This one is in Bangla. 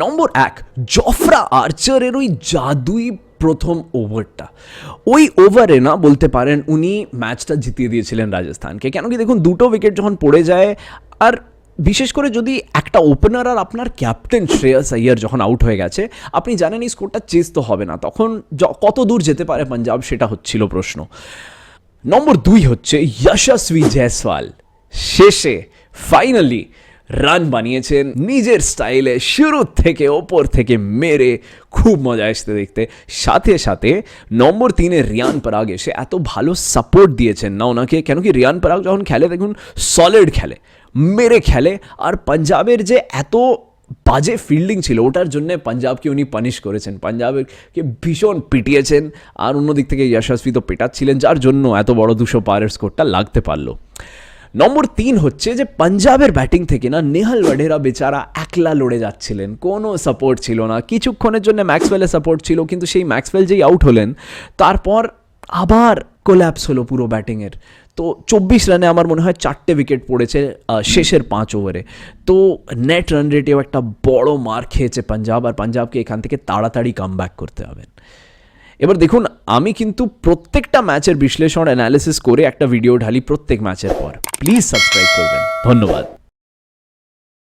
নম্বর এক, জফরা আর্চারের ওই জাদুই প্রথম ওভারটা। ওই ওভারে না বলতে পারেন উনি ম্যাচটা জিতিয়ে দিয়েছিলেন রাজস্থানকে। কেন কি দেখুন, দুটো উইকেট যখন পড়ে যায়, আর বিশেষ করে যদি একটা ওপেনার আর আপনার ক্যাপ্টেন শ্রেয়াস আইয়ার যখন আউট হয়ে গেছে, আপনি জানেন এই স্কোরটা চেস তো হবে না। তখন কত দূর যেতে পারে পাঞ্জাব সেটা হচ্ছিল প্রশ্ন। নম্বর দুই হচ্ছে যশস্বী জয়সওয়াল শেষে ফাইনালি রান বানিয়েছেন নিজের স্টাইলে শুরু থেকে ওপর থেকে মেরে খুব মজা আসতে দেখতে। সাথে সাথে নম্বর তিনে রিয়ান পরাগ এসে এত ভালো সাপোর্ট দিয়েছেন না ওনাকে। কেন কি রিয়ান পরাগ যখন খেলে দেখুন সলিড খেলে, মেরে খেলে, আর পাঞ্জাবের যে এত বাজে ফিল্ডিং ছিল ওটার জন্য পাঞ্জাবকে উনি পানিশ করেছেন। পাঞ্জাবকে ভীষণ পিটিয়েছেন, আর অন্যদিক থেকে যশস্বী তো পেটাচ্ছিলেন, যার জন্য এত বড় দুশো পারের স্কোরটা লাগতে পারল। নম্বর তিন হচ্ছে যে পাঞ্জাবের ব্যাটিং থেকে না নেহাল ওয়াডেরা বেচারা একলা লড়ে যাচ্ছিলেন। কোনো সাপোর্ট ছিল না। কিছুক্ষণের জন্য ম্যাক্সওয়েলের সাপোর্ট ছিল, কিন্তু সেই ম্যাক্সওয়েল যেই আউট হলেন, তারপর আবার কোল্যাপস হলো পুরো ব্যাটিংয়ের তো চব্বিশ রানে আমার মনে হয় চারটে উইকেট পড়েছে শেষের পাঁচ ওভারে তো নেট রান রেটেও একটা বড় মার খেয়েছে পাঞ্জাব আর পাঞ্জাবকে এখান থেকে তাড়াতাড়ি কাম করতে হবেন এবার দেখুন, আমি কিন্তু প্রত্যেকটা ম্যাচের বিশ্লেষণ অ্যানালিসিস করে একটা ভিডিও ঢালি প্রত্যেক ম্যাচের পর। প্লিজ সাবস্ক্রাইব করবেন। ধন্যবাদ।